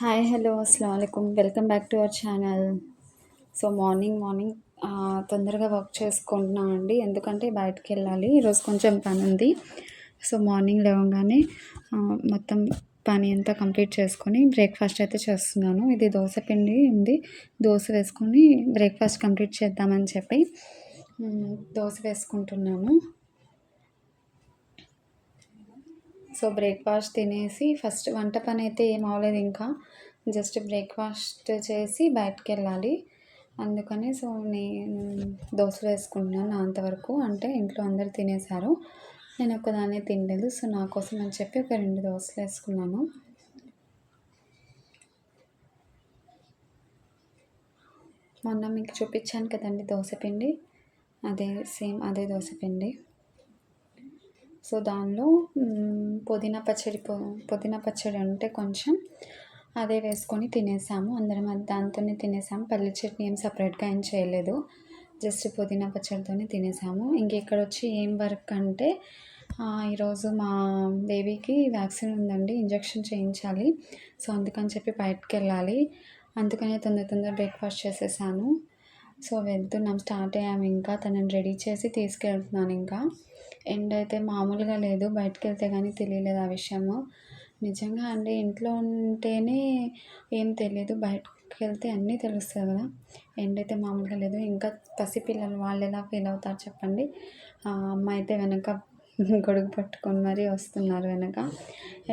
Hi hello అస్సలం welcome back to our channel. So morning morning తొందరగా work చేసుకుంటున్నాం అండి. ఎందుకంటే బయటకు వెళ్ళాలి. ఈరోజు కొంచెం పని ఉంది. సో మార్నింగ్ లేవగానే మొత్తం పని అంతా కంప్లీట్ చేసుకొని బ్రేక్ఫాస్ట్ అయితే చేస్తున్నాను. ఇది దోశ పిండి ఉంది. దోశ వేసుకొని బ్రేక్ఫాస్ట్ కంప్లీట్ చేద్దామని చెప్పి దోశ వేసుకుంటున్నాను. సో బ్రేక్ఫాస్ట్ తినేసి ఫస్ట్ వంట పని అయితే ఏం అవ్వలేదు ఇంకా. జస్ట్ బ్రేక్ఫాస్ట్ చేసి బయటకు వెళ్ళాలి అందుకని సో నేను దోశలు వేసుకుంటున్నాను అంతవరకు అంటే ఇంట్లో అందరు తినేశారు. నేను ఒక్కదాన్నే తినలేదు. సో నా కోసం అని చెప్పి ఒక రెండు దోశలు వేసుకున్నాను. మొన్న మీకు చూపించాను కదండి దోశ పిండి. అదే సేమ్ అదే దోశ పిండి. సో దానిలో పుదీనా పచ్చడి పుదీనా పచ్చడి ఉంటే కొంచెం అదే వేసుకొని తినేసాము. అందరం దాంతోనే తినేసాము. పల్లి చట్నీ ఏం సపరేట్గా ఏం చేయలేదు. జస్ట్ పుదీనా పచ్చడితోనే తినేసాము. ఇంకెక్కడ వచ్చి ఏం వర్క్ అంటే ఈరోజు మా బేబీకి వ్యాక్సిన్ ఉందండి. ఇంజక్షన్ చేయించాలి. సో అందుకని చెప్పి బయటకు వెళ్ళాలి అందుకనే తొందర తొందర బ్రేక్ఫాస్ట్ చేసేసాను. సో వెళ్తున్నాం స్టార్ట్ అయ్యాము ఇంకా. తనని రెడీ చేసి తీసుకెళ్తున్నాను ఇంకా. ఎండ్ అయితే మామూలుగా లేదు బయటకు వెళ్తే కానీ తెలియలేదు ఆ విషయము. నిజంగా అండి ఇంట్లో ఉంటేనే ఏం తెలియదు బయటకు వెళ్తే అన్నీ తెలుస్తుంది కదా. ఎండ్ అయితే మామూలుగా లేదు. ఇంకా పసిపిల్లలు వాళ్ళు ఎలా ఫీల్ అవుతారు చెప్పండి. అమ్మ అయితే వెనక గొడుగు పట్టుకొని మరీ వస్తున్నారు వెనక.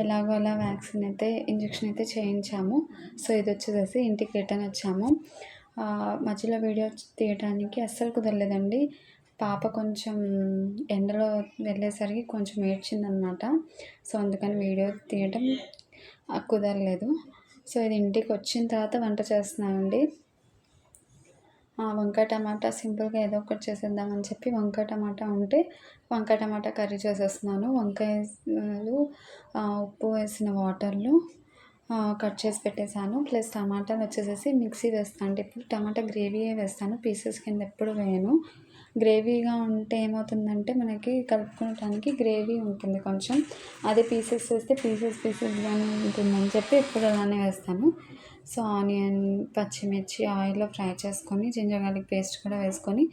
ఎలాగో అలా వ్యాక్సిన్ అయితే ఇంజక్షన్ అయితే చేయించాము. సో ఇది వచ్చేసేసి ఇంటికి రిటర్న్ వచ్చాము. మధ్యలో వీడియో తీయడానికి అస్సలు కుదరలేదండి. పాప కొంచెం ఎండలో వెళ్ళేసరికి కొంచెం ఏడ్చిందనమాట. సో అందుకని వీడియో తీయటం కుదరలేదు. సో ఇది ఇంటికి వచ్చిన తర్వాత వంట చేస్తున్నామండి వంకాయ టమాటా సింపుల్గా ఏదో ఒకటి చేసేద్దామని చెప్పి వంకాయ టమాటా ఉంటే వంకాయ టమాటా కర్రీ చేసేస్తున్నాను. వంకాయలు ఉప్పు వేసిన వాటర్లో కట్ చేసి పెట్టేశాను. ప్లస్ టమాటాలు వచ్చేసేసి మిక్సీ వేస్తాను. అంటే ఇప్పుడు టమాటా గ్రేవీయే వేస్తాను. పీసెస్ కింద ఎప్పుడు వేయను. గ్రేవీగా ఉంటే ఏమవుతుందంటే మనకి కలుపుకోవటానికి గ్రేవీ ఉంటుంది కొంచెం. అదే పీసెస్ వేస్తే పీసెస్ పీసెస్గానే ఉంటుందని చెప్పి ఎప్పుడు అలానే వేస్తాను. సో ఆనియన్ పచ్చిమిర్చి ఆయిల్లో ఫ్రై చేసుకొని జింజర్ గార్లిక్ పేస్ట్ కూడా వేసుకొని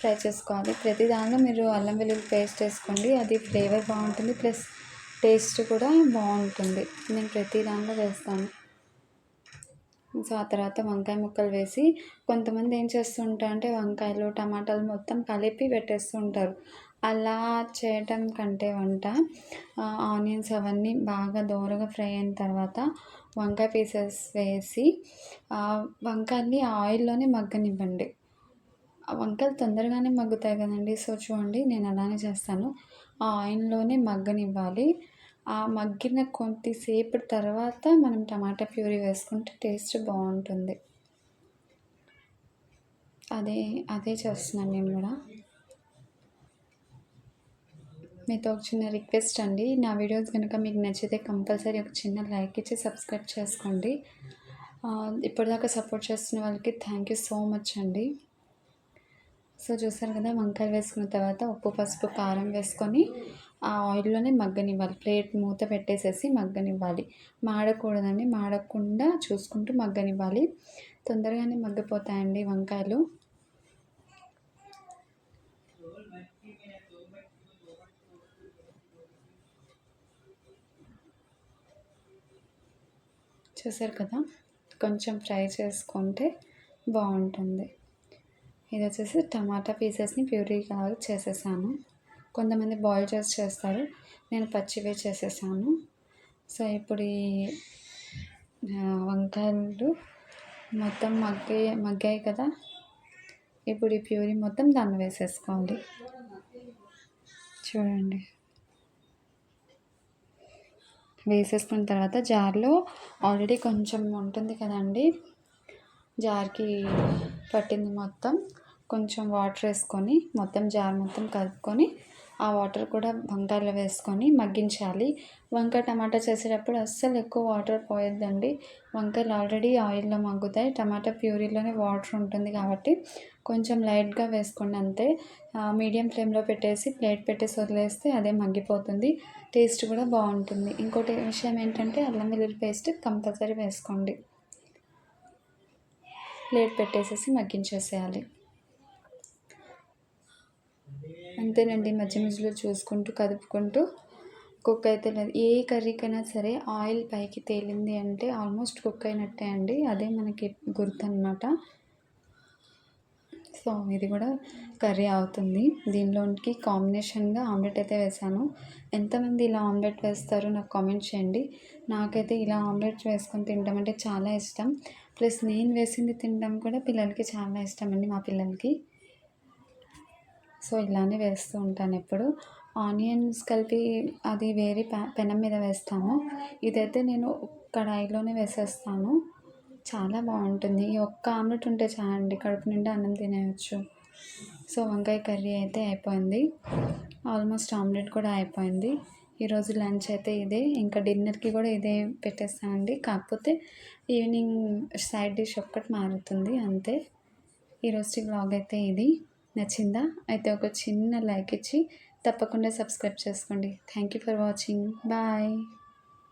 ఫ్రై చేసుకోవాలి. ప్రతి దానిలో మీరు అల్లం వెల్లుల్లి పేస్ట్ వేసుకోండి. అది ఫ్లేవర్ బాగుంటుంది. ప్లస్ టేస్ట్ కూడా బాగుంటుంది. నేను ప్రతి దాంట్లో వేస్తాను సో ఆ తర్వాత వంకాయ ముక్కలు వేసి కొంతమంది ఏం చేస్తుంటారు అంటే వంకాయలు టమాటాలు మొత్తం కలిపి పెట్టేస్తూ ఉంటారు అలా చేయటం కంటే వంట ఆనియన్స్ అవన్నీ బాగా దోరగా ఫ్రై అయిన తర్వాత వంకాయ పీసెస్ వేసి వంకాయని ఆయిల్లోనే మగ్గనివ్వండి. వంకాయలు తొందరగానే మగ్గుతాయి కదండి. సో చూడండి నేను అలానే చేస్తాను. ఆ ఆయిల్లోనే మగ్గనివ్వాలి. ఆ మగ్గిన కొద్దిసేపు తర్వాత మనం టమాటా ప్యూరీ వేసుకుంటే టేస్ట్ బాగుంటుంది. అదే అదే చేస్తున్నాను నేను కూడా. మీతో ఒక చిన్న రిక్వెస్ట్ అండి. నా వీడియోస్ కనుక మీకు నచ్చితే కంపల్సరీ ఒక చిన్న లైక్ ఇచ్చి సబ్స్క్రైబ్ చేసుకోండి. ఇప్పటిదాకా సపోర్ట్ చేస్తున్న వాళ్ళకి థ్యాంక్ యూ సో మచ్ అండి. సో చూసారు కదా వంకాయలు వేసుకున్న తర్వాత ఉప్పు పసుపు కారం వేసుకొని ఆ ఆయిల్లోనే మగ్గనివ్వాలి. ప్లేట్ మూత పెట్టేసేసి మగ్గనివ్వాలి. మాడకూడదండి. మాడకుండా చూసుకుంటూ మగ్గనివ్వాలి. తొందరగానే మగ్గిపోతాయండి వంకాయలు. చూసారు కదా? కొంచెం ఫ్రై చేసుకుంటే బాగుంటుంది. ఇది వచ్చేసి టమాటా పీసెస్ని ప్యూరీ లాగా చేసేసాను. కొంతమంది బాయిల్ చేసి చేస్తారు. నేను పచ్చివే చేసేసాను. సో ఇప్పుడు ఈ వంకాయలు మొత్తం మగ్గే మగ్గాయి కదా? ఇప్పుడు ఈ ప్యూరీ మొత్తం దాన్ని వేసేసుకోవాలి. చూడండి. వేసేసుకున్న తర్వాత జార్లో ఆల్రెడీ కొంచెం ఉంటుంది కదండి? జార్కి పట్టింది మొత్తం. కొంచెం వాటర్ వేసుకొని మొత్తం జార్ మొత్తం కలుపుకొని ఆ వాటర్ కూడా వంకాయలో వేసుకొని మగ్గించాలి. వంకాయ టమాటా చేసేటప్పుడు అస్సలు ఎక్కువ వాటర్ పోయొద్దండి. వంకాయలు ఆల్రెడీ ఆయిల్లో మగ్గుతాయి. టమాటా ప్యూరీలోనే వాటర్ ఉంటుంది కాబట్టి కొంచెం లైట్గా వేసుకోండి అంతే. మీడియం ఫ్లేమ్లో పెట్టేసి ప్లేట్ పెట్టేసి వదిలేస్తే అదే మగ్గిపోతుంది. టేస్ట్ కూడా బాగుంటుంది. ఇంకోటి విషయం ఏంటంటే అల్లం వెల్లుల్లి పేస్ట్ కంపల్సరీ వేసుకోండి. ప్లేట్ పెట్టేసేసి మగ్గించేసేయాలి. అంతేనండి. మధ్య మధ్యలో చూసుకుంటూ కదుపుకుంటూ కుక్ అయితే లేదు. ఏ కర్రీకైనా సరే ఆయిల్ పైకి తేలింది అంటే ఆల్మోస్ట్ కుక్ అయినట్టే అండి. అదే మనకి గుర్తనమాట సో ఇది కూడా కర్రీ అవుతుంది. దీనిలోకి కాంబినేషన్గా ఆమ్లెట్ అయితే వేసాను. ఎంతమంది ఇలా ఆమ్లెట్ వేస్తారో నాకు కామెంట్ చేయండి. నాకైతే ఇలా ఆమ్లెట్ వేసుకొని తినడం అంటే చాలా ఇష్టం. ప్లస్ నేను వేసింది తినడం కూడా పిల్లలకి చాలా ఇష్టం అండి మా పిల్లలకి. సో ఇలానే వేస్తూ ఉంటాను ఎప్పుడు. ఆనియన్స్ కలిపి అది వేరే పెనం మీద వేస్తాము. ఇదైతే నేను కడాయిలోనే వేసేస్తాను. చాలా బాగుంటుంది. ఈ ఒక్క ఆమ్లెట్ ఉంటే చాలండి కడుపు నిండా అన్నం తినేయచ్చు. సో వంకాయ కర్రీ అయితే అయిపోయింది. ఆల్మోస్ట్ ఆమ్లెట్ కూడా అయిపోయింది. ఈరోజు లంచ్ అయితే ఇదే. ఇంకా డిన్నర్కి కూడా ఇదే పెట్టేస్తానండి. కాకపోతే ఈవినింగ్ సైడ్ డిష్ ఒక్కటి మారుతుంది అంతే. ఈరోజు బ్లాగ్ అయితే ఇది. నచ్చిందా? అయితే ఒక చిన్న లైక్ ఇచ్చి తప్పకుండా సబ్స్క్రైబ్ చేసుకోండి. Thank you for watching. Bye.